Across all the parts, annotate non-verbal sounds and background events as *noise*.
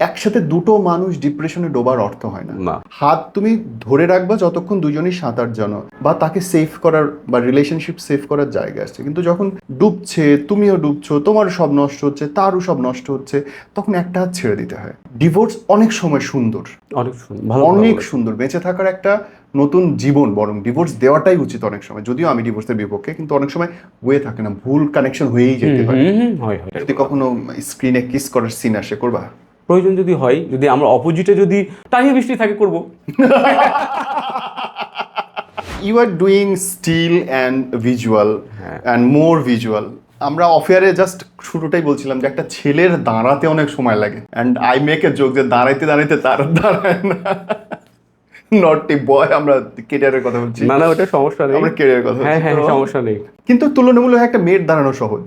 একসাথে দুটো মানুষ ডিপ্রেশনে ডোবার অর্থ হয় না। হাত তুমি ধরে রাখবা যতক্ষণ দুজনই সাঁতার জানো বা তাকে সেফ করার বা রিলেশনশিপ সেভ করার জায়গা আছে। কিন্তু যখন ডুবছে তুমিও ডুবছো তোমারও সব নষ্ট হচ্ছে তারও সব নষ্ট হচ্ছে তখন একটা হাত ছেড়ে দিতে হয়। ডিভোর্স অনেক সময় সুন্দর। অনেক সুন্দর, অনেক সুন্দর। বেঁচে থাকার একটা নতুন জীবন বরং ডিভোর্স দেওয়াটাই উচিত অনেক সময়। যদিও আমি ডিভোর্সের বিপক্ষে কিন্তু অনেক সময় হয়ে থাকে না। ভুল কানেকশন হয়েই যেতে পারে। যদি কখনো স্ক্রিনে কিস করার সিন আসে করবা? প্রয়োজন যদি হয় যদি আমরা অপোজিটে যদি টাইম বৃষ্টি থাকে করব। You are doing still and visual and more visual আমরা অফেয়ারে জাস্ট শুরুটাই বলছিলাম যে একটা ছেলের দাঁড়াতে অনেক সময় লাগে। অ্যান্ড আই মেক এ যোগ যে দাঁড়াইতে দাঁড়াইতে তার দাঁড়ায় না। নট এ বয় আমরা কেরিয়ারের কথা বলছি। না না ওটা সমস্যা নেই। আমরা career-এর কথা হ্যাঁ হ্যাঁ সমস্যা নেই। কিন্তু তুলনামূলক একটা মেয়ের দাঁড়ানো সহজ।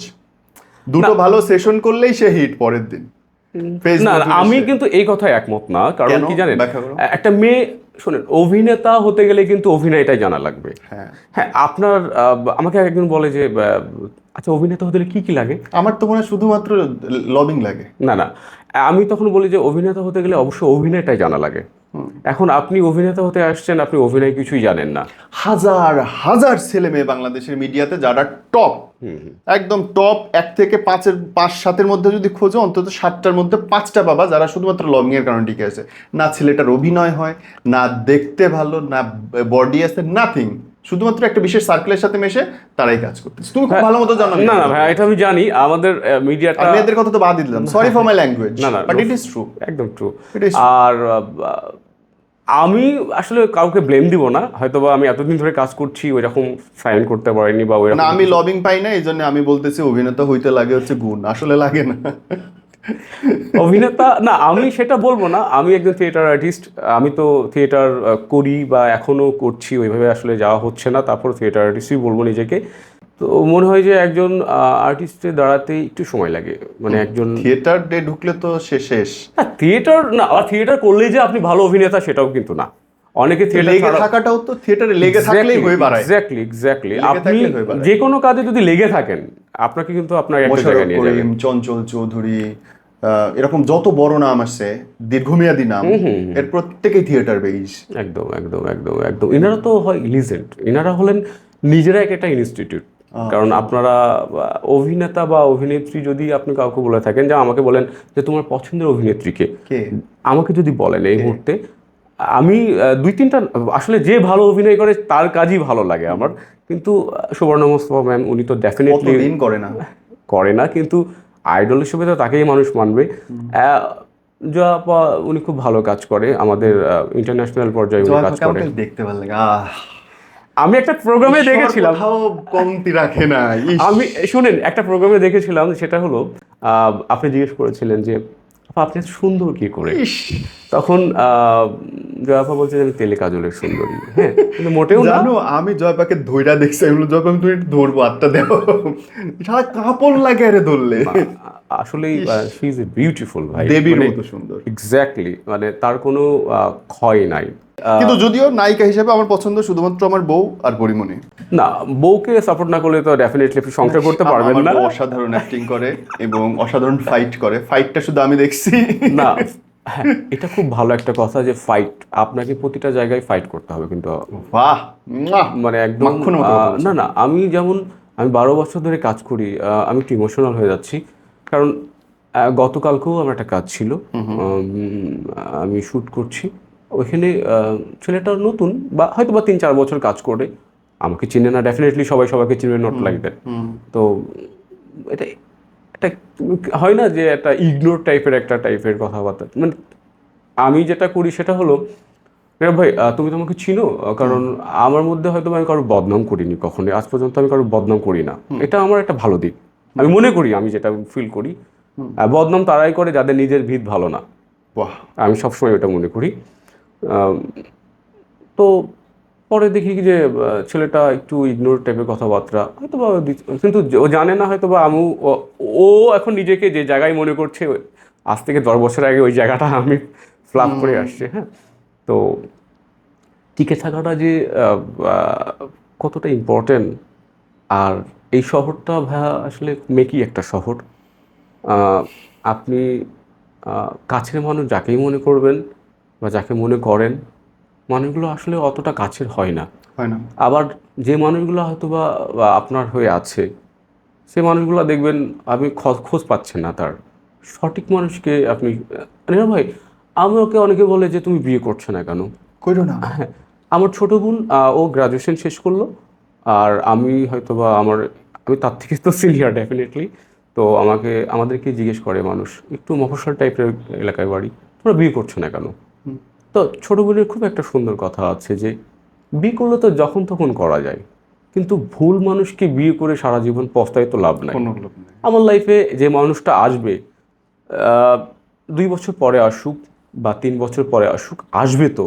দুটো ভালো সেশন করলেই সে হিট পরের দিন। না আমি কিন্তু এই কথায় একমত না কারণ কি জানেন একটা মেয়ে শোনেন অভিনেতা হতে গেলে কিন্তু অভিনয়টাই জানা লাগবে। হ্যাঁ। হ্যাঁ আপনার আমাকে একজন বলে যে আচ্ছা অভিনেতা হতে গেলে কি কি লাগে? আমার তো মনে হয় শুধুমাত্র লবিং লাগে। না না আমি তখন বলি যে অভিনেতা হতে গেলে অবশ্যই অভিনয়টাই জানা লাগে। এখন আপনি অভিনেতা হতে আসছেন আপনি অভিনয় কিছুই জানেন না। হাজার হাজার ছেলে মেয়ে বাংলাদেশের মিডিয়াতে যারা টপ একদম টপ এক থেকে পাঁচের পাঁচ সাতের মধ্যে যদি খোঁজো অন্তত সাতটার মধ্যে পাঁচটা বাবা যারা শুধুমাত্র লবিং এর কারণে টিকে আছে। না ছেলেটার অভিনয় হয় না দেখতে ভালো না বডি আছে নাথিং শুধুমাত্র একটা বিশেষ সার্কেলের সাথে মেশে তারাই কাজ করতেছে। তুমি খুব ভালো মতো জানো না না ভাই এটা আমি জানি। আমাদের মিডিয়াটা মেয়েদের কথা তো বাদ দিলাম। সরি ফর মাই ল্যাঙ্গুয়েজ না, না, বাট ইট ইজ ট্রু একদম ট্রু আর আমি আসলে কাউকে ব্লেম দিব না। হয়তো বা আমি এতদিন ধরে কাজ করছি ওই রকম সাইন করতে পারিনি বা ওই না আমি লবিং পাই না এই জন্য আমি বলতেছি অভিনেতা হইতে লাগে হচ্ছে গুণ। আসলে লাগে না। অভিনেতা না আমি সেটা বলব না। আমি একজন থিয়েটার আর্টিস্ট আমি তো থিয়েটার করি বা এখনও করছি ওইভাবে আসলে যাওয়া হচ্ছে না তারপর থিয়েটার আর্টিস্টই বলব নিজেকে। তো মনে হয় যে একজন আর্টিস্টে দাঁড়াতে একটু সময় লাগে। মানে একজন থিয়েটার ডে ঢুকলে তো সে শেষ। থিয়েটার না আর থিয়েটার করলেই যে আপনি ভালো অভিনেতা সেটাও কিন্তু না। অনেকে থিয়েটার থাকাটাও তো থিয়েটারে লেগে থাকলেই হয়ে বাড়ায়। এক্স্যাক্টলি এক্স্যাক্টলি আপনি হয়ে। যে কোনো কাজে যদি লেগে থাকেন আপনাকে কিন্তু আপনার একটা জায়গায় নিয়ে যাবে। চঞ্চল চৌধুরী এরকম যত বড় নাম আছে দীর্ঘমেয়াদী নাম এর প্রত্যেকেই থিয়েটার বেইজ একদম একদম একদম একদম। এনারা তো হয় লিজেন্ড এনারা হলেন নিজেরা এক একটা ইনস্টিটিউট কারণ আপনারা অভিনেতা বা অভিনেত্রী যদি আপনি কাউকে বলে থাকেন যে আমাকে বলেন যে তোমার পছন্দের অভিনেত্রীকে কে? আমাকে যদি বলেন এই মুহূর্তে আমি দুই তিনটা আসলে যে ভালো অভিনয় করে তার কাজই ভালো লাগে আমার। কিন্তু সুবর্ণ মোস্তফা ম্যাম উনি তো ডেফিনেটলি করে না। করে না কিন্তু আইডল হিসেবে তো তাকেই মানুষ মানবে। জয়া উনি খুব ভালো কাজ করে আমাদের ইন্টারন্যাশনাল পর্যায়ে উনি কাজ করে দেখতে ভালো লাগে আমি একটা প্রোগ্রামে দেখেছিলাম। কমতি রাখে না আমি শুনেন একটা প্রোগ্রামে দেখেছিলাম সেটা হলো আহ, আপনি জিজ্ঞেস করেছিলেন যে আপনি সুন্দর কি করে? তখন আহ, জয়া বলছে যে আমি তেলে কাজলের সুন্দরী। হ্যাঁ কিন্তু মোটেও না। জানো আমি জয়পাকে ধৈরা দেখছি আমি জয়পা আমি তুমি ধরবো আটটা দেব সারা কাপড় লাগে আরে ধরলে। আসলেই শি ইজ এ বিউটিফুল ভাই দেবীর মতো সুন্দর। এক্স্যাক্টলি মানে তার কোনো আহ, ক্ষয় নাই। কিন্তু যদিও নায়িকা হিসেবে আমার পছন্দ শুধুমাত্র আমার বউ আর পরিমণি। না বউকে সাপোর্ট না করলে তো ডেফিনেটলি আপনি সংসার করতে পারবেন না। অসাধারণ অ্যাক্টিং করে এবং অসাধারণ ফাইট করে। ফাইটটা শুধু আমি দেখছি। না হ্যাঁ, এটা খুব ভালো একটা কথা যে ফাইট আপনাকে প্রতিটা জায়গায় ফাইট করতে হবে কিন্তু বাহ! মানে একদম না না আমি যেমন আমি বারো বছর ধরে কাজ করি আমি একটু ইমোশনাল হয়ে যাচ্ছি। কারণ গতকালকেও আমার একটা কাজ ছিল। আমি শ্যুট করছি। ওইখানে ছেলেটা নতুন বা হয়তো বা তিন চার বছর কাজ করে। আমাকে চিনে না ডেফিনেটলি সবাই সবাইকে চিনবে নট লাইক দ্যাট তো এটা একটা হয় না যে একটা ইগনোর টাইপের একটা টাইপের কথাবার্তা। মানে আমি যেটা করি সেটা হলো রে ভাই তুমি তো আমাকে চিনো কারণ আমার মধ্যে হয়তো আমি কারও বদনাম করিনি কখনো আজ পর্যন্ত আমি কারও বদনাম করি না। এটা আমার একটা ভালো দিক। আমি মনে করি আমি যেটা ফিল করি। বদনাম তারাই করে যাদের নিজের ভিত ভালো না। বাহ। আমি সবসময় ওটা মনে করি। তো পরে দেখি যে ছেলেটা একটু ইগনোর টাইপের কথাবার্তা হয়তো বা কিন্তু ও জানে না হয়তো বা আমি ও- এখন নিজেকে যে জায়গায় মনে করছে আজ থেকে দশ বছর আগে ওই জায়গাটা আমি ফ্লাপ করে আসছে হ্যাঁ? তো টিকে থাকাটা যে কতটা ইম্পর্টেন্ট আর এই শহরটা ভাইয়া আসলে মেকি একটা শহর। আপনি কাছের মানুষ যাকেই মনে করবেন বা যাকে মনে করেন মানুষগুলো আসলে অতটা কাছের হয় না। হয় না। আবার যে মানুষগুলো হয়তো বা আপনার হয়ে আছে সে মানুষগুলো দেখবেন আপনি খোঁজ পাচ্ছেন না তার। সঠিক মানুষকে আপনি ভাই আমাকে অনেকে বলে যে তুমি বিয়ে করছ না কেন? কইরো না। হ্যাঁ আমার ছোট বোন ও গ্রাজুয়েশন শেষ করল আর আমি হয়তো বা আমার আমি তার থেকে তো সিনিয়র ডেফিনেটলি তো আমাকে আমাদেরকে জিজ্ঞেস করে মানুষ একটু মফস্বল টাইপের এলাকায় বাড়ি তোমরা বিয়ে করছ না কেন। তো ছোট বোনের খুব একটা সুন্দর কথা আছে যে বিয়ে করলে তো যখন তখন করা যায় কিন্তু ভুল মানুষকে বিয়ে করে সারা জীবন পস্তায় তো লাভ নাই। আমার লাইফে যে মানুষটা আসবে দুই বছর পরে আসুক বা তিন বছর পরে আসুক আসবে তো।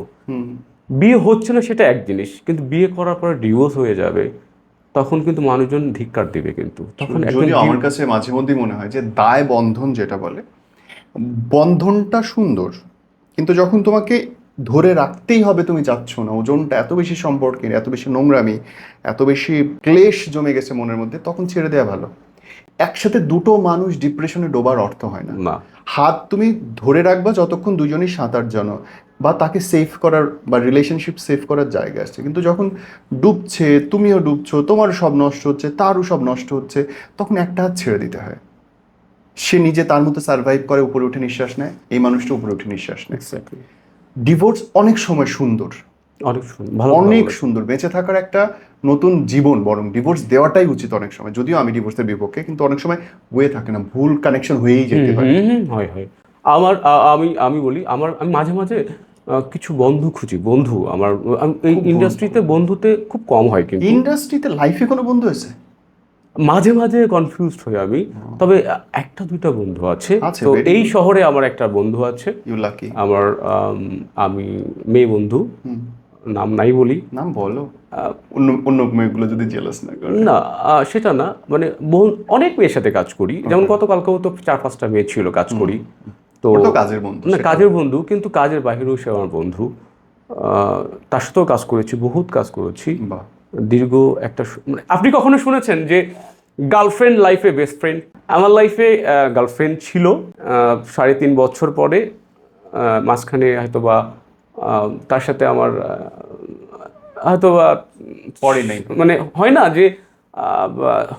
বিয়ে হচ্ছে না সেটা এক জিনিস কিন্তু বিয়ে করার পরে ডিভোর্স হয়ে যাবে তখন কিন্তু মানুষজন ধিক্কার দিবে কিন্তু। তখন আমার কাছে মাঝে মধ্যেই মনে হয় যে দায় বন্ধন যেটা বলে বন্ধনটা সুন্দর কিন্তু যখন তোমাকে ধরে রাখতেই হবে তুমি চাচ্ছ না ওজনটা এত বেশি সম্পর্কের এত বেশি নোংরামি এত বেশি ক্লেশ জমে গেছে মনের মধ্যে তখন ছেড়ে দেওয়া ভালো। একসাথে দুটো মানুষ ডিপ্রেশনে ডোবার অর্থ হয় না। হাত তুমি ধরে রাখবা যতক্ষণ দুজনেই সাঁতার জানো বা তাকে সেভ করার বা রিলেশনশিপ সেভ করার জায়গা আসছে কিন্তু যখন ডুবছে তুমিও ডুবছো তোমারও সব নষ্ট হচ্ছে তারও সব নষ্ট হচ্ছে তখন একটা হাত ছেড়ে দিতে হয়। সে নিজে তার মতো সার্ভাইভ করে উপরে উঠে নিঃশ্বাস নেয় এই মানুষটা উপরে উঠে নিঃশ্বাস নেয়। ডিভোর্স অনেক সময় সুন্দর। অনেক সুন্দর অনেক সুন্দর। বেঁচে থাকার একটা নতুন জীবন বরং ডিভোর্স দেওয়াটাই উচিত অনেক সময়। যদিও আমি ডিভোর্সের বিপক্ষে কিন্তু অনেক সময় হয়ে থাকে না ভুল কানেকশন হয়েই যেতে হয় হয়। আমার আমি আমি বলি আমার আমি মাঝে মাঝে কিছু বন্ধু খুঁজি বন্ধু আমার এই ইন্ডাস্ট্রিতে বন্ধুতে খুব কম হয় কিন্তু। ইন্ডাস্ট্রিতে লাইফে কোনো বন্ধু আছে? মাঝে মাঝে কনফিউজড হই আমি। তবে একটা দুইটা বন্ধু আছে। তো এই শহরে আমার একটা বন্ধু আছে। ইউ লাকি আমার আমি মেয়ে বন্ধু। নাম নাই বলি। নাম বলো। অন্য অন্য মেয়েগুলো যদি জেলাস না না সেটা না। মানে অনেক মেয়ের সাথে কাজ করি। যেমন গতকালকেও তো চার পাঁচটা মেয়ে ছিল কাজ করি। তো কাজের বন্ধু না কাজের বন্ধু কিন্তু কাজের বাইরেও সে আমার বন্ধু। আহ, তার সাথেও কাজ করেছি বহুত কাজ করেছি। বাহ। দীর্ঘ একটা মানে আপনি কখনো শুনেছেন যে গার্লফ্রেন্ড লাইফে বেস্ট ফ্রেন্ড আমার লাইফে গার্লফ্রেন্ড ছিল আহ, সাড়ে তিন বছর পরে আহ, মাঝখানে হয়তোবা আহ, তার সাথে আমার আহ, হয়তোবা পরে নেই। মানে হয় না যে আহ,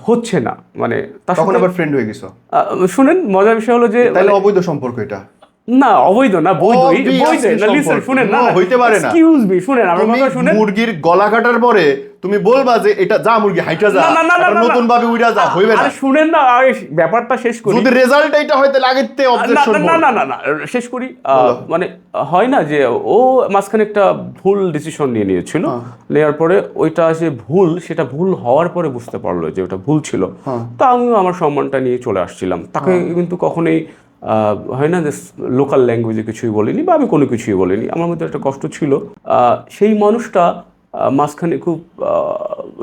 হচ্ছে না মানে তার তখন আবার ফ্রেন্ড হয়ে গেছো? আহ, শুনেন মজার বিষয় হলো যে তাহলে অবৈধ সম্পর্ক এটা। না অবৈধ না বৈধ বৈধ না লিসেন শুনেন না হইতে পারে না। এক্সকিউজ মি শুনেন আমার কথা শুনেন। মুরগির গলা কাটার পরে তুমি বলবা যে এটা যা মুরগি হাইটা যা নতুন ভাবে উইরা যা হইবে না। শুনেন না ব্যাপারটা শেষ করি। যদি রেজাল্ট এইটা হয় তাহলে আগের না অবজেকশন না না না না শেষ করি। আহ, মানে হয় না যে ও মাঝখানে একটা ভুল ডিসিশন নিয়ে নিয়েছিল হ্যাঁ। নেওয়ার পরে ওইটা যে ভুল সেটা ভুল হওয়ার পরে বুঝতে পারল যে ওটা ভুল ছিল। তা তো আমিও আমার সম্মানটা নিয়ে চলে আসছিলাম। তাকে কিন্তু কখনোই হয় না যে লোকাল ল্যাঙ্গুয়েজে কিছুই বলিনি বা আমি কোনো কিছুই বলিনি আমার মধ্যে একটা কষ্ট ছিল। সেই মানুষটা মাঝখানে খুব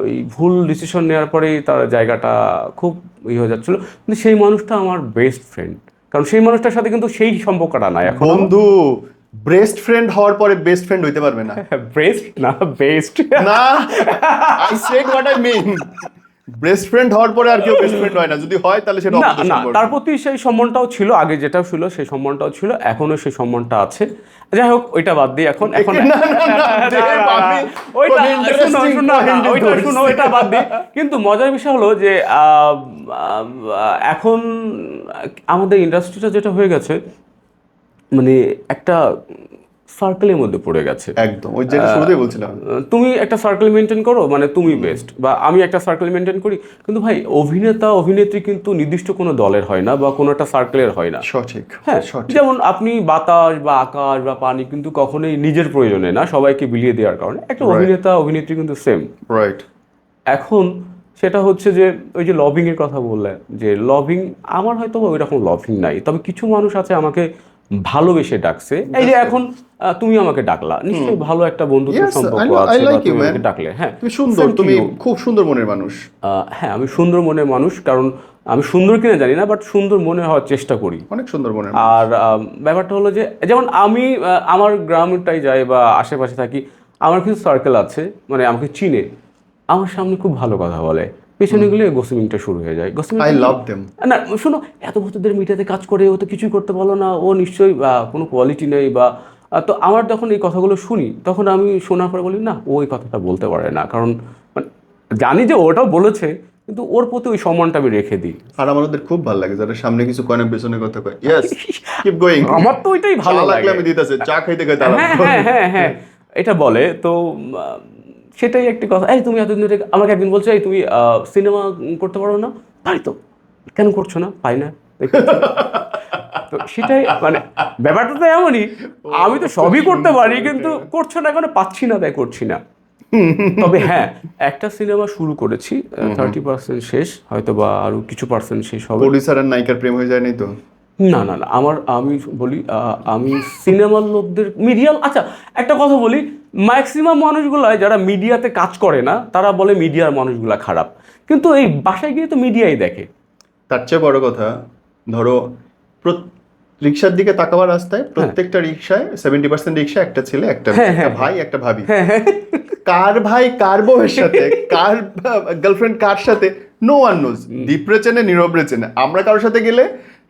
ওই ভুল ডিসিশন নেওয়ার পরেই তার জায়গাটা খুব ইয়ে হয়ে যাচ্ছিল। কিন্তু সেই মানুষটা আমার বেস্ট ফ্রেন্ড কারণ সেই মানুষটার সাথে কিন্তু সেই সম্পর্কটা নাই এখন। বন্ধু বেস্ট ফ্রেন্ড হওয়ার পরে বেস্ট ফ্রেন্ড হইতে পারবে না। *laughs* বেস্ট না বেস্ট না I said what I mean best friend হওয়ার পরে আর কেউ বেস্ট ফ্রেন্ড হয় না যদি হয় তাহলে সেটা না না তার প্রতি সেই সম্মানটাও ছিল আগে যেটা ছিল সেই সম্মানটাও ছিল এখনও সেই সম্মানটা আছে যাই হোক ওইটা বাদ দিই এখন এখন ওইটা বাদ দিই কিন্তু মজার বিষয় হলো যে এখন আমাদের ইন্ডাস্ট্রিটা যেটা হয়ে গেছে মানে একটা সার্কেলের মধ্যে পড়ে গেছে। একদম ওই যেটা শুরুতেই বলছিলাম। তুমি একটা সার্কেল মেনটেন করো মানে তুমি বেস্ট বা আমি একটা সার্কেল মেনটেন করি। কিন্তু ভাই অভিনেতা অভিনেত্রী কিন্তু নির্দিষ্ট কোনো দলের হয় না বা কোনো একটা সার্কেলের হয় না। সঠিক হ্যাঁ সঠিক। যেমন আপনি বাতাস বা আকাশ বা পানি কিন্তু কখনোই নিজের প্রয়োজনে না সবাইকে বিলিয়ে দেওয়ার কারণে। একটা অভিনেতা অভিনেত্রী কিন্তু সেম রাইট এখন সেটা হচ্ছে যে ওই যে লবিং এর কথা বললেন যে লবিং আমার হয়তো ওই রকম লবিং নাই তবে কিছু মানুষ আছে আমাকে ভালোবেসে ডাকছে। এই যে এখন আহ, তুমি আমাকে ডাকলা। নিশ্চয়ই ভালো একটা বন্ধুত্ব সম্পর্ক আছে তুমি ডাকলে। হ্যাঁ তুমি সুন্দর তুমি খুব সুন্দর মনের মানুষ। হ্যাঁ আমি সুন্দর মনের মানুষ কারণ আমি সুন্দর কিনা জানি না বাট সুন্দর মনে হওয়ার চেষ্টা করি। অনেক সুন্দর মনের আর ব্যাপারটা হলো যে যেমন আমি আমার গ্রামটাই যাই বা আশেপাশে থাকি আমার কিছু সার্কেল আছে মানে আমাকে চিনে। আমার সামনে খুব ভালো কথা বলে। পেছনে গেলে গোসিমিংটা শুরু হয়ে যায়। গোসিমিং আই লাভ দেম না শোনো এত বছর ধরে মিডিয়াতে কাজ করে ও তো কিছুই করতে পারল না ও নিশ্চয়ই কোনো কোয়ালিটি নেই বা তো আমার যখন এই কথাগুলো শুনি তখন আমি শোনার পর বলি না ও এই কথাটা বলতে পারে না। কারণ মানে, জানি যে ওটাও বলেছে কিন্তু ওর প্রতি ওই সম্মানটা আমি রেখে দিই। আর আমাদের খুব ভালো লাগে যারা সামনে কিছু কয় না পেছনে কথা কয়। ইয়েস কিপ গোয়িং আমার তো ওইটাই ভালো লাগে। আমি দিতেছে চা খাইতে খাইতে হ্যাঁ হ্যাঁ হ্যাঁ হ্যাঁ এটা বলে তো সেটাই একটি কথা। এই তুমি এতদিন ধরে আমাকে একদিন বলছো এই তুমি সিনেমা করতে পারো না। পারি তো। কেন করছ না? পাই না। তো। সেটাই মানে ব্যাপারটা তো এমনই। আমি তো সবই করতে পারি কিন্তু করছ না কেন? পাচ্ছি না তাই করছি না। তবে হ্যাঁ একটা সিনেমা শুরু করেছি থার্টি পার্সেন্ট শেষ হয়তো বা আরও কিছু পার্সেন্ট শেষ হবে। প্রডিউসার আর নায়িকার প্রেম হয়ে যায়নি তো? না না না আমার আমি বলি আমি সিনেমার লোকদের মিডিয়াম আচ্ছা একটা কথা বলি ম্যাক্সিমাম মানুষগুলাই যারা মিডিয়াতে কাজ করে না তারা বলে মিডিয়ার মানুষগুলা খারাপ। কিন্তু এই বাসায় গিয়ে তো মিডিয়াই দেখে। তার চেয়ে বড় কথা ধরো রিক্সার দিকে তাকাবার রাস্তায় প্রত্যেকটা রিক্সায় সেভেন্টি পার্সেন্ট রিক্সা একটা ছেলে একটা মেয়ে, একটা ভাই একটা ভাবি। কার ভাই কার বউয়ের সাথে *laughs* কার গার্লফ্রেন্ড কার সাথে নো ওয়ান নোজ দীপরে চেনে নীরবরে চেনে। আমরা কারোর সাথে গেলে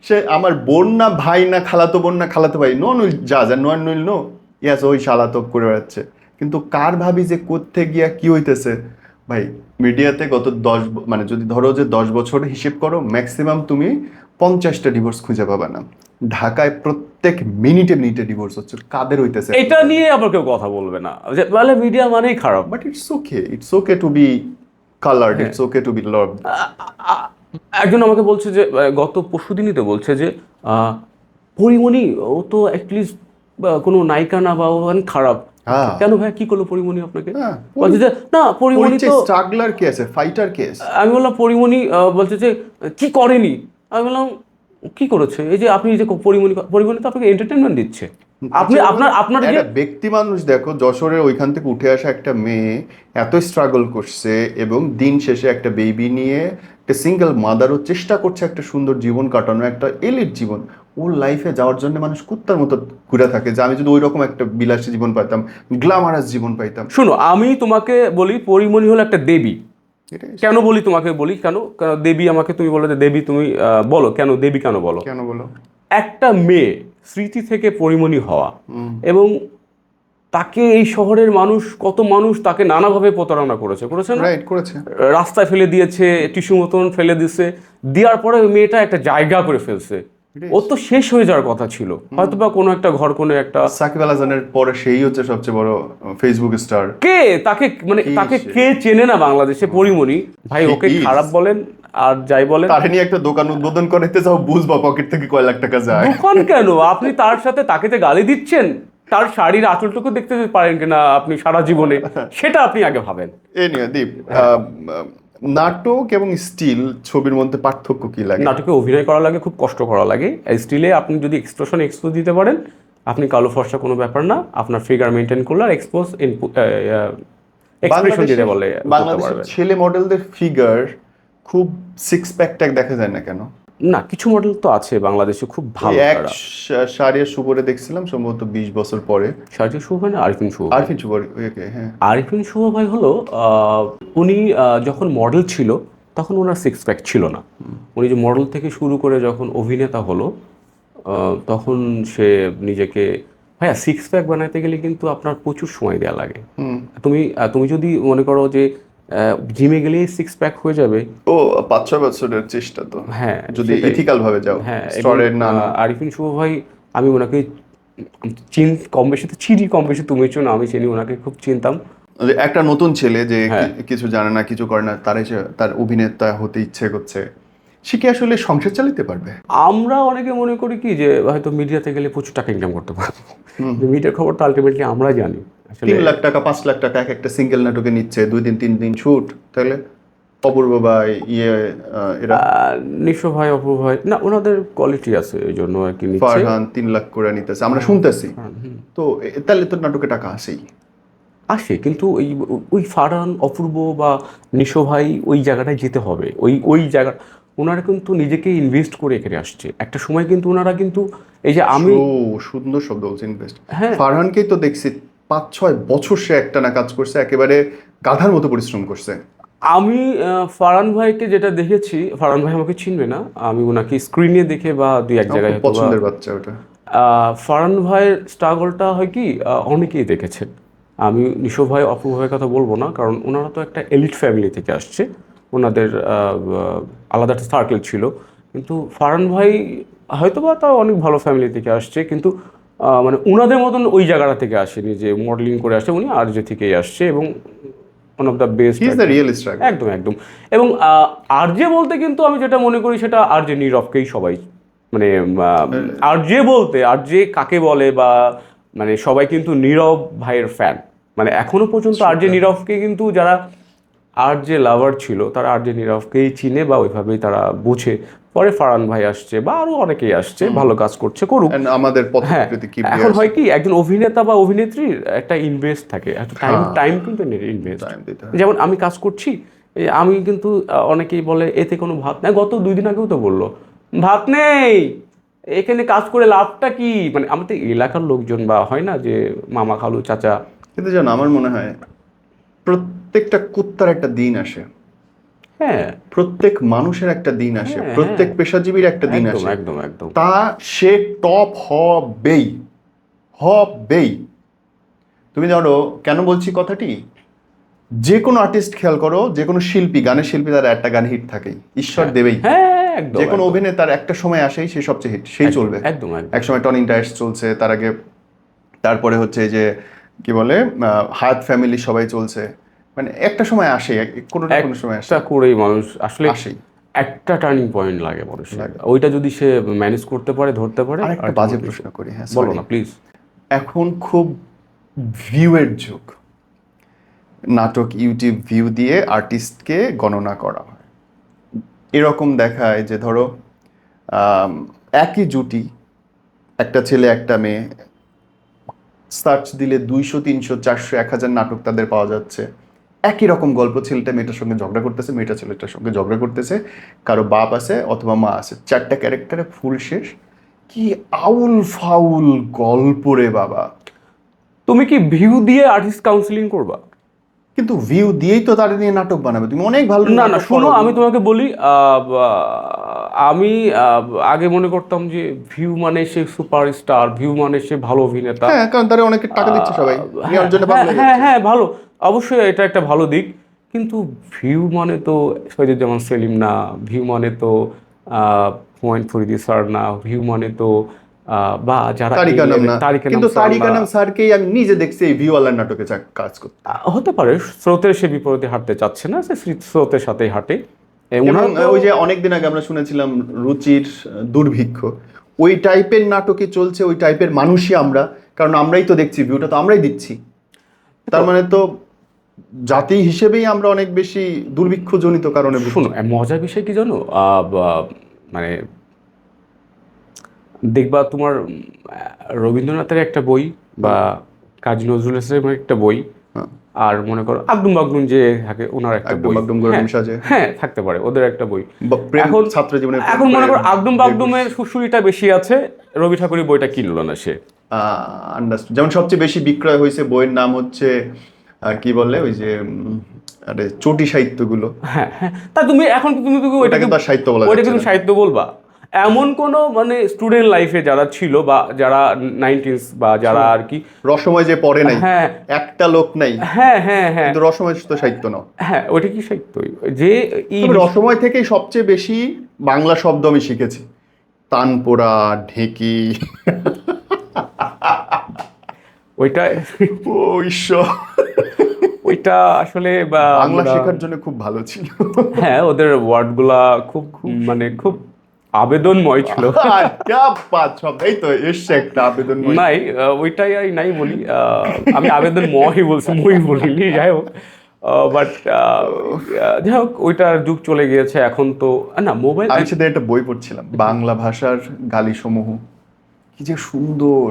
সে আমার বোন না ভাই না খালাতো বোন না খালাতো ভাই নো নুইল যা যা নো নুইল নো ইয়াস ওই শালাতক করে বেড়াচ্ছে। কিন্তু কার ভাবি যে কোথে গিয়া কি হইতেছে? ভাই মিডিয়াতে গত দশ মানে যদি ধরো যে দশ বছর হিসেব করো ম্যাক্সিমাম তুমি পঞ্চাশটা ডিভোর্স খুঁজে পাবা না। ঢাকায় প্রত্যেক মিনিটে মিনিটে ডিভোর্স হচ্ছে। কাদের হইতেছে? এটা নিয়ে আবার কেউ কথা বলবে না। যে বলে মিডিয়া মানেই খারাপ। But it's okay it's okay to be coloured it's okay to be love একজন আমাকে বলছে যে গত পরশু দিনই তো বলছে যে আহ, পরিমণি ও তো অ্যাটলিস্ট কোনো নায়িকা না বা খারাপ। হ্যাঁ। কেন ভাই? কি করল পরিমণি আপনাকে? হ্যাঁ, বলছে যে না পরিমণি তো স্ট্রাগলার কে আছে? ফাইটার কে আমি বললাম পরিমণি বলছে যে কি করেনি? আমি বললাম কি করেছে? এই যে আপনি যে পরিমণি পরিমণি তো আপনাকে এন্টারটেনমেন্ট দিচ্ছে। আপনি আপনার আপনার যে একটা ব্যক্তি মানুষ দেখো যশোরের ওইখান থেকে উঠে আসা একটা মেয়ে এত স্ট্রাগল করছে এবং দিন শেষে একটা বেবি নিয়ে একটা সিঙ্গেল মাদারও চেষ্টা করছে একটা সুন্দর জীবন কাটানো একটা এলিট জীবন। ওর লাইফে যাওয়ার জন্য মানুষ কুত্তার মতো ঘুরে থাকে যে আমি যদি ওই রকম একটা বিলাসী জীবন পাইতাম গ্ল্যামারাস জীবন পাইতাম। শোনো আমি তোমাকে বলি পরিমণি হলো একটা দেবী। কেন বলি তোমাকে বলি? কেন? কারণ দেবী আমাকে তুমি বলো যে দেবী তুমি বলো। কেন দেবী কেন বলো? কেন বলো? একটা মেয়ে স্মৃতি থেকে পরিমণি হওয়া এবং তাকে এই শহরের মানুষ কত মানুষ তাকে নানাভাবে প্রতারণা করেছে। করেছে না? করেছে। রাস্তায় ফেলে দিয়েছে টিস্যু মতন ফেলে দিছে দেওয়ার পরে মেয়েটা একটা জায়গা করে ফেলছে। ও তো শেষ হয়ে যাওয়ার কথা ছিল। হয়তো বা কোনো একটা ঘর কোনো একটা সাকিব আল হাসানের পরে সেই হচ্ছে সবচেয়ে বড় ফেসবুক স্টার কে? তাকে মানে তাকে কে চেনে না বাংলাদেশে? পরিমণি। ভাই ওকে খারাপ বলেন আর যাই বলেন তারে নিয়ে একটা দোকান উদ্বোধন করতে যাও বুঝবা পকেট থেকে কয় লাখ টাকা যায়। দোকান কেন? আপনি তার সাথে তাকে যে গালি দিচ্ছেন তার শাড়ির আঁচলটুকু দেখতে পারেন কিনা আপনি সারা জীবনে *laughs* সেটা আপনি আগে ভাবেন। এ নিয়ে দীপ আহ, নাটক এবং স্টিল ছবির মধ্যে পার্থক্য কি লাগে? নাটকে অভিনয় করা লাগে খুব কষ্ট করা লাগে। স্টিলে আপনি যদি এক্সপ্রেশন এক্সপোজ দিতে পারেন আপনি কালো ফর্সা কোনো ব্যাপার না আপনার ফিগার মেনটেন করলে আর এক্সপোজ এক্সপ্রেশন দিতে বলে বাংলাদেশের। ছেলে মডেলদের ফিগার খুব সিক্স প্যাক ট্যাক দেখা যায় না কেন? না কিছু মডেল তো আছে বাংলাদেশে খুব ভালো এক তারা। শা- শাড়ির সুপরে দেখছিলাম সম্ভবত বিশ বছর পরে। সার্জিক শুভ না আরিফিন শুভ আরফিন ওকে হ্যাঁ। আরিফিন শুভ ভাই হলো উনি যখন মডেল ছিল তখন ওনার সিক্স প্যাক ছিল না। উনি যে মডেল থেকে শুরু করে যখন অভিনেতা হলো তখন সে নিজেকে ভাইয়া সিক্স প্যাক বানাতে গেলে কিন্তু আপনার প্রচুর সময় দেওয়া লাগে। তুমি তুমি যদি মনে করো যে জিমে গেলেই সিক্স প্যাক হয়ে যাবে। ও পাঁচ ছয় বছরের চেষ্টা তো। হ্যাঁ যদি। ইথিক্যাল ভাবে যাও হ্যাঁ স্টরের না আরিফিন শুভ ভাই আমি ওনাকে চিন কম বেশি তো চিনি কম বেশি তুমি চেনো আমি চিনি ওনাকে খুব চিনতাম। একটা নতুন ছেলে যে হ্যাঁ। কিছু জানে না কিছু করে না তার এসে তার অভিনেতা হতে ইচ্ছে করছে। সে কি আসলে সংসার চালাতে পারবে? আমরা অনেকে মনে করি কি যে হয়তো মিডিয়াতে গেলে প্রচুর টাকা ইনকাম করতে পারব। মিডিয়ার খবর তো আলটিমেটলি আমরা জানি। তিন লাখ টাকা পাঁচ লাখ টাকা এক একটা সিঙ্গেল নাটকে নিচ্ছে দুই দিন তিন দিন শুট তাহলে অপূর্ব বা ইয়ে এরা? নিশো ভাই অপু ভাই না ওনাদের কোয়ালিটি আছে এই জন্য আর কি ফারহান তিন লাখ করে নিতেছে আমরা শুনতেছি। তো তাহলে তো নাটকে টাকা আসেই আসে কিন্তু ওই ওই ফারহান অপূর্ব বা নিশো ভাই ওই জায়গাটায় যেতে হবে। ওই ওই জায়গা ওনারা কিন্তু নিজেকে ইনভেস্ট করে এখানে আসছে। একটা সময় কিন্তু ওনারা কিন্তু এই যে আমি সুন্দর শব্দ বলছে ইনভেস্ট হ্যাঁ। ফারহানকেই তো দেখছি পাঁচ ছয় বছর সে একটা না কাজ করছে একেবারে গাধার মতো পরিশ্রম করছে। আমি আহ, ফারহান ভাইকে যেটা দেখেছি ফারহান ভাই আমাকে চিনবে না আমি ওনাকে স্ক্রিনে দেখে বা দুই এক জায়গায় পছন্দের বাচ্চা ওটা। আহ, ফারহান ভাইয়ের স্ট্রাগলটা হয় কি অনেকেই দেখেছেন। আমি নিশো ভাই অপু ভাইয়ের কথা বলব না কারণ ওনারা তো একটা এলিট ফ্যামিলি থেকে আসছে। ওনাদের আলাদা একটা সার্কেল ছিল। কিন্তু ফারহান ভাই হয়তো বা তাও অনেক ভালো ফ্যামিলি থেকে আসছে কিন্তু মানে ওনাদের মতন ওই জায়গাটা থেকে আসেনি যে মডেলিং করে আসছে উনি আরজে থেকেই আসছে এবং one of the best is the real struggle একদম একদম। এবং আরজে বলতে কিন্তু আমি যেটা মনে করি সেটা আরজে নীরবকেই সবাই মানে আর যে বলতে আরজে কাকে বলে বা মানে সবাই কিন্তু নীরব ভাইয়ের ফ্যান মানে এখনও পর্যন্ত আরজে নীরবকে কিন্তু যারা আরজে লাভার ছিল তারা আরজে নীরবকেই চিনে বা ওইভাবেই তারা বুঝে পরে ফারান ভাই আসছে বা আরও অনেকেই আসছে ভালো কাজ করছে করুক। আমাদের হ্যাঁ এখন হয় কি একজন অভিনেতা বা অভিনেত্রীর একটা ইনভেস্ট থাকে। একটা টাইম। টাইম কিন্তু ইনভেস্ট যেমন আমি কাজ করছি আমি কিন্তু অনেকেই বলে এতে কোনো ভাত নেই। গত দুই দিন আগেও তো বলল ভাত নেই! এখানে কাজ করে লাভটা কি? মানে আমাদের এলাকার লোকজন বা হয় না যে মামা খালু চাচা কিন্তু জানো আমার মনে হয় প্রত্যেকটা কুত্তার একটা দিন আসে। হ্যাঁ। প্রত্যেক মানুষের একটা দিন আসে হ্যাঁ, প্রত্যেক পেশাজীবীর একটা দিন আসে। একদম একদম। তা সে টপ হবেই হবেই। তুমি ধরো কেন বলছি কথাটি? যে কোনো আর্টিস্ট খেয়াল করো যে কোনো শিল্পী গানের শিল্পী তার একটা গান হিট থাকেই ঈশ্বর দেবেই। হ্যাঁ যে কোনো অভিনেতার একটা সময় আসেই সে সবচেয়ে হিট সেই চলবে। একদম এক সময় টনিং ডায়েস চলছে তার আগে তারপরে হচ্ছে যে কি বলে হায়াত ফ্যামিলি সবাই চলছে। মানে একটা সময় আসে কোনো না কোনো সময় আসে। করেই মানুষ আসলে আসেই। একটা টার্নিং পয়েন্ট লাগে মানুষের। ওইটা যদি সে ম্যানেজ করতে পারে ধরতে পারে আর একটা বাজে প্রশ্ন করি হ্যাঁ বলো না প্লিজ এখন খুব ভিউয়ের যুগ। নাটক ইউটিউব ভিউ দিয়ে আর্টিস্টকে গণনা করা হয়। এরকম দেখায় যে ধরো একই জুটি একটা ছেলে একটা মেয়ে সার্চ দিলে দুইশো তিনশো চারশো এক হাজার নাটক তাদের পাওয়া যাচ্ছে। একই রকম গল্প ছেলেটা মেয়েটার সঙ্গে ঝগড়া করতেছে মেয়েটা ছেলেটার সঙ্গে ঝগড়া করতেছে কারও বাপ আছে অথবা মা আছে চারটা ক্যারেক্টারে ফুল শেষ। কি আউল ফাউল গল্প রে বাবা। তুমি কি ভিউ দিয়ে আর্টিস্ট কাউন্সিলিং করবা? কিন্তু ভিউ দিয়েই তো তাদের নিয়ে নাটক বানাবে তুমি অনেক ভালো না না শোনো আমি তোমাকে বলি আহ, আমি আগে মনে করতাম যে ভিউ মানে সে সুপারস্টার ভিউ মানে সে ভালো অভিনেতা। হ্যাঁ কারণ তারা অনেকে টাকা দিচ্ছে সবাই হ্যাঁ, হয়ে হ্যাঁ। হ্যাঁ ভালো। অবশ্যই এটা একটা ভালো দিক। কিন্তু ভিউ মানে তো সৈয়দুজ্জামান সেলিম না ভিউ মানে তো পয়েন্ট ফরিদি স্যার না ভিউ মানে তো বা যারা তারিকা নাম না। কিন্তু তারিকা নাম স্যারকেই আমি নিজে দেখছি এই ভিউ আল্লাহ নাটকে কাজ করতে। হতে পারে স্রোতের সে বিপরীতে হাঁটতে চাচ্ছে না সে স্রোতের সাথেই হাঁটে। ওই যে অনেকদিন আগে আমরা শুনেছিলাম রুচির দুর্ভিক্ষ। ওই টাইপের নাটকে চলছে ওই টাইপের মানুষই আমরা কারণ আমরাই তো দেখছি ভিউটা তো আমরাই দিচ্ছি। তার মানে তো জাতি হিসেবেই আমরা অনেক বেশি দুর্ভিক্ষজনিত কারণে। শোনো মজার বিষয় কি জানো? মানে দেখবা তোমার রবীন্দ্রনাথের একটা বই বা কাজী নজরুল ইসলামের একটা বই হ্যাঁ। আর মনে করো আগডুম বাগডুম যে থাকে ওনার একটা বই। হ্যাঁ, হ্যাঁ থাকতে পারে ওদের একটা বই। এখন- ছাত্র জীবনে এখন মনে করো আগডুম বাগডুমের সুশুরিটা বেশি আছে রবি ঠাকুরের বইটা কিনলো না সে। যেমন সবচেয়ে বেশি বিক্রয় হয়েছে বইয়ের নাম হচ্ছে কি বলে ওই যে আরে চটি সাহিত্যগুলো। হ্যাঁ হ্যাঁ। তা তুমি এখন তুমি তুমি ওইটাকে তো সাহিত্য বলা ওইটা যাচ্ছে কিন্তু না। সাহিত্য বলবা? এমন কোন মানে স্টুডেন্ট লাইফে যারা ছিল বা যারা নাইনটিস বা যারা আর কি রসময় যে পড়ে নাই হ্যাঁ। একটা লোক নাই। হ্যাঁ হ্যাঁ হ্যাঁ। কিন্তু রসময় তো সাহিত্য নাও হ্যাঁ ওইটা কি সাহিত্য? যে ই তবে রসময় থেকেই সবচেয়ে বেশি বাংলা শব্দ আমি শিখেছি। তানপোড়া ঢেকি ওইটা ও ঈশ্বর। ওইটা আসলে বাংলা শেখার জন্য খুব ভালো ছিল। হ্যাঁ ওদের ওয়ার্ডগুলা খুব মানে খুব আবেদনময় ছিল। সব এই তো এসছে একটা আবেদন নাই ওইটাই আর নাই বলি। আমি আবেদন মহি বলছি মই বলিনি যাই হোক। বাট যাই হোক ওইটার যুগ চলে গিয়েছে এখন তো না মোবাইল আমি সেদিন একটা বই পড়ছিলাম বাংলা ভাষার গালি সমূহ কি যে সুন্দর।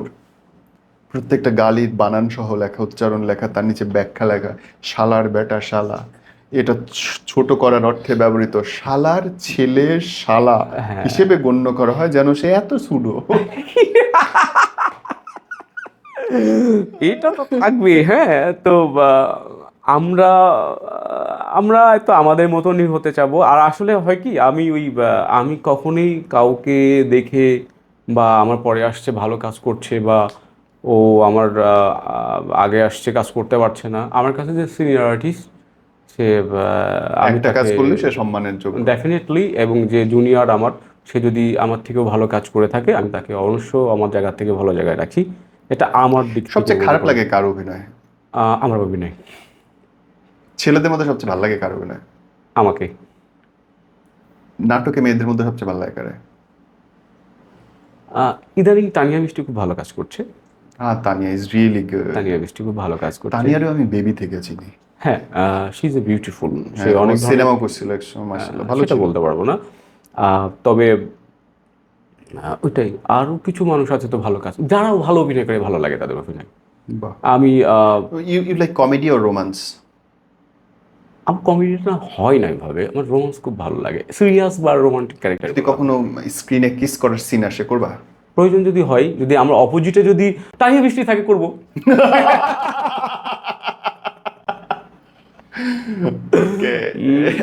প্রত্যেকটা গালির বানান সহ লেখা উচ্চারণ লেখা তার নিচে ব্যাখ্যা লেখা শালার বেটা শালা। এটা ছোট করার অর্থে ব্যবহৃত শালার ছেলে শালা হ্যাঁ। হিসেবে গণ্য করা হয় যেন সে এত সুডো। এটা তো থাকবে হ্যাঁ তো আমরা আমরা তো আমাদের মতনই হতে চাবো। আর আসলে হয় কি আমি ওই আমি কখনোই কাউকে দেখে বা আমার পরে আসছে ভালো কাজ করছে বা ও আমার আগে আসছে কাজ করতে পারছে না। আমার কাছে যে সিনিয়র আর্টিস্ট সে একটা কাজ করলে সে সম্মানের যোগ্য। ডেফিনেটলি এবং যে জুনিয়র আমার সে যদি আমার থেকেও ভালো কাজ করে থাকে আমি তাকে অবশ্য আমার জায়গা থেকে ভালো জায়গায় রাখি। এটা আমার দিক সবচেয়ে খারাপ লাগে কার অভিনয়? আমার অভিনয়। ছেলেদের মধ্যে সবচেয়ে ভালো লাগে কার অভিনয়? আমাকে। নাটকে মেয়েদের মধ্যে সবচেয়ে ভালো লাগে কারে? ইদানিং তানিয়া মিষ্টি খুব ভালো কাজ করছে। হ্যাঁ Tania is really good Tania খুব ভালো কাজ করছে। তানিয়ারও আমি বেবি থেকে চিনি। হ্যাঁ শি ইজ এ বিউটিফুল সে হ্যাঁ, অনেক সিনেমা করছিল একসময় মাশাআল্লাহ ভালো সেটা বলতে পারব না। তবে ওইটাই আরও কিছু মানুষ আছে তো ভালো কাজ। যারাও ভালো অভিনয় করে ভালো লাগে তাদের অভিনয়। আমি you you like comedy or romance আমার কমেডিটা হয় না এভাবে। আমার রোমান্স খুব ভালো লাগে। সিরিয়াস বা রোমান্টিক ক্যারেক্টার যদি কখনো স্ক্রিনে কিস করার সিন আসে করবা? প্রয়োজন যদি হয় যদি আমরা অপোজিটে যদি তাহিয়া বৃষ্টি থাকে করব।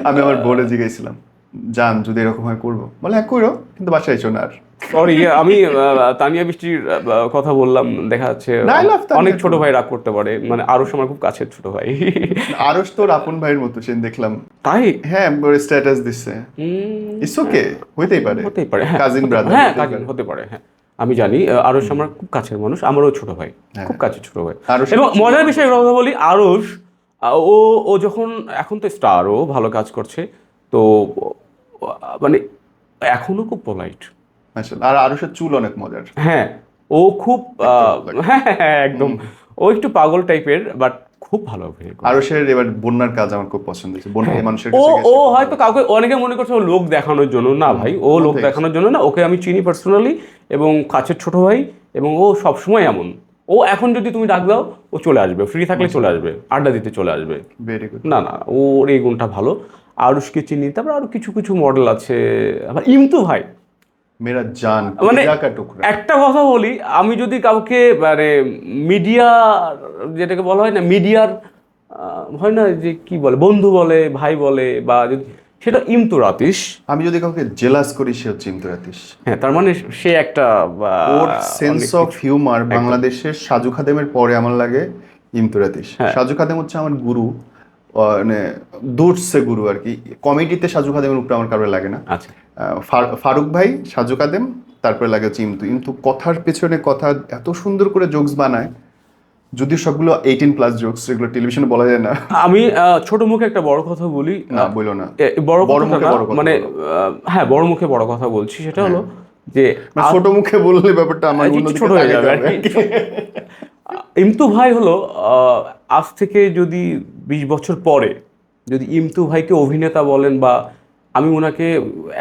আমি আমার বোর্ডে জিজ্ঞাসিলাম জান যদি এরকম হয় করব। বলে হ্যাঁ করো কিন্তু বাসায় এসো না আর। সরি আমি তানিয়া বৃষ্টির কথা বললাম দেখা যাচ্ছে অনেক ছোট ভাই রাগ করতে পারে মানে আরও সময় খুব কাছের ছোট ভাই। আরস তোর আপন ভাইয়ের মতো সে দেখলাম। তাই? হ্যাঁ ওর স্ট্যাটাস দিচ্ছে ইটস ওকে হইতেই পারে। হতেই পারে হ্যাঁ। কাজিন ব্রাদার হ্যাঁ হতে পারে হ্যাঁ। আমি জানি আরস আমার খুব কাছের মানুষ আমারও ছোট ভাই হ্যাঁ। খুব কাছের ছোট ভাই। এবং মজার বিষয়ে কথা বলি আরস ও ও যখন এখন তো স্টার ও ভালো কাজ করছে তো মানে এখনও খুব পোলাইট। আর আরসের চুল অনেক মজার। হ্যাঁ ও খুব হ্যাঁ হ্যাঁ, হ্যাঁ, একদম। ও একটু পাগল টাইপের বাট খুব ভালো অভিনয় করে। আরসের এবার বন্যার কাজ আমার খুব পছন্দ হয়েছে। বন্যা মানুষের ও ও হয়তো কাউকে অনেকে মনে করছে ও লোক দেখানোর জন্য। না ভাই ও লোক দেখানোর জন্য না। ওকে আমি চিনি পার্সোনালি এবং কাছের ছোট ভাই এবং ও সবসময় এমন। ও এখন যদি তুমি ডাক দাও ও চলে আসবে। ফ্রি থাকলে চলে আসবে। আড্ডা দিতে চলে আসবে। ভেরি গুড না না ওর এই গুণটা ভালো। আরুষকে চিনি তারপর আরও কিছু কিছু মডেল আছে। আবার ইমতু ভাই। মেরা জান মানে একটা কথা বলি আমি যদি কাউকে মানে মিডিয়া যেটাকে বলা হয় না মিডিয়ার হয় না যে কি বলে বন্ধু বলে ভাই বলে বা যদি সেটা ইমতুর আতিশ। আমি যদি কাউকে জেলাস করি সে হচ্ছে ইমতুরাতিস হ্যাঁ তার মানে সে একটা ওর সেন্স অফ হিউমার বাংলাদেশের সাজু খাদেমের পরে আমার লাগে ইমতুরাতিস হ্যাঁ। সাজু খাদেম হচ্ছে আমার গুরু মানে দূরসে গুরু আর কি। কমেডিতে সাজু খাদেমের উপরে আমার কারোর লাগে না। আচ্ছা। ফারুক ভাই সাজু কাদেম তারপরে লাগে হচ্ছে ইমতু ইমতু কথার পেছনে কথা এত সুন্দর করে জোকস বানায় যদিও সবগুলো এইটিন প্লাস জোকস যেগুলো টেলিভিশনে বলা যায় না। আমি ছোট মুখে একটা বড় কথা বলি। না বলল না। বড় বড় মুখে বড় মানে হ্যাঁ বড় মুখে বড় কথা বলছি। সেটা হলো যে ছোট মুখে বললে ব্যাপারটা আমার অন্যদিকে ছোট হয়ে যাবে। ইমতু ভাই হলো আজ থেকে যদি বিশ বছর পরে যদি ইমতু ভাইকে অভিনেতা বলেন বা আমি ওনাকে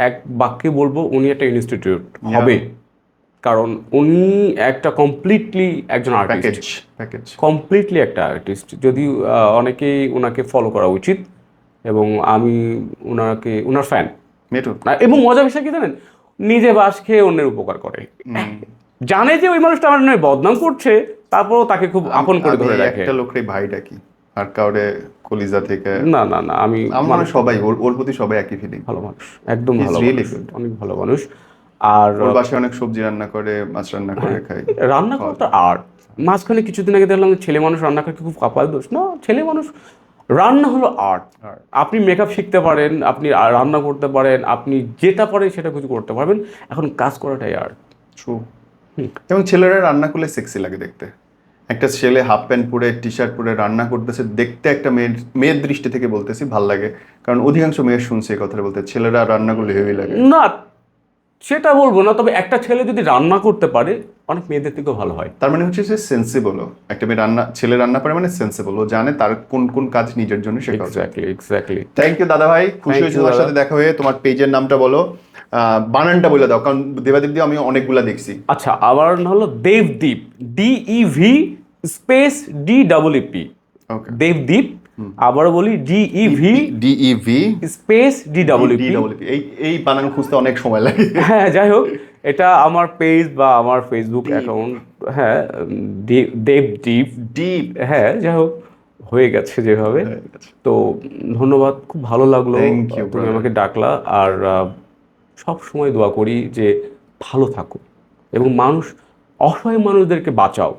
এক বাক্যে বলব উনি একটা ইনস্টিটিউট হবে। কারণ উনি একটা কমপ্লিটলি একজন আর্টিস্ট প্যাকেজ প্যাকেজ কমপ্লিটলি একটা আর্টিস্ট যদি অনেকেই ওনাকে ফলো করা উচিত এবং আমি ওনাকে ওনার ফ্যান মেটু এবং মজা বিষয় কি জানেন? নিজে বাস খেয়ে অন্যের উপকার করে। জানে যে ওই মানুষটা আমার নয় বদনাম করছে তারপরও তাকে খুব আপন করে ধরে রাখে। একটা লোকরে ভাই ডাকি। আর কাউরে কলিজা থেকে। না না না আমি আমার সবাই ওর ওর প্রতি সবাই একই ফিলিং ভালো মানুষ একদম ভালো মানুষ অনেক ভালো মানুষ। আর ওর বাসায় অনেক সবজি রান্না করে মাছ রান্না করে। খাই রান্না করাটা আর্ট মাঝখানে কিছুদিন আগে দেখলাম ছেলে মানুষ রান্না করতে খুব কপাল দোষ। না ছেলে মানুষ রান্না হলো আর্ট. আপনি মেকআপ শিখতে পারেন আপনি রান্না করতে পারেন আপনি যেটা পারেন সেটা কিছু করতে পারবেন। এখন কাজ করাটাই আর্ট ট্রু এবং ছেলেরা রান্না করলে সেক্সি লাগে দেখতে। একটা ছেলে হাফ প্যান্ট পরে টি শার্ট পরে রান্না করতেছে, দেখতে একটা মেয়ের মেয়ের দৃষ্টি থেকে বলতেছি, ভালো লাগে। কারণ অধিকাংশ মেয়ের শুনছে এই কথাটা বলতে, ছেলেরা রান্না করলে হেভি লাগে। না সেটা বলব না তবে একটা ছেলে যদি রান্না করতে পারে অনেক মেয়েদের থেকেও ভালো হয়। তার মানে হচ্ছে সে সেন্সিবল একটা মেয়ে রান্না ছেলে রান্না পারে মানে সেন্সিবল ও জানে তার কোন কোন কাজ নিজের জন্য শেখা এক্স্যাক্টলি এক্স্যাক্টলি থ্যাংক ইউ দাদা ভাই খুশি হয়েছি তোমার সাথে দেখা হয়ে। তোমার পেজের নামটা বলো। বানানটা বলে দাও কারণ দেবাদেব দিয়ে আমি অনেকগুলা দেখছি। আচ্ছা আবার হলো Debdeep D E V space D double P okay Debdeep আবার বলি D E V D E V space D double D এই এই বানান খুঁজতে অনেক সময় লাগে। হ্যাঁ যাই হোক এটা আমার পেজ বা আমার ফেসবুক অ্যাকাউন্ট হ্যাঁ উম, দে- দেবদীপ ডিপ হ্যাঁ যাই হোক হয়ে গেছে যেভাবে। তো ধন্যবাদ খুব ভালো লাগল। তুমি আমাকে ডাকলা আর সব সময় দোয়া করি যে ভালো থাকো এবং মানুষ অসহায় মানুষদেরকে বাঁচাও।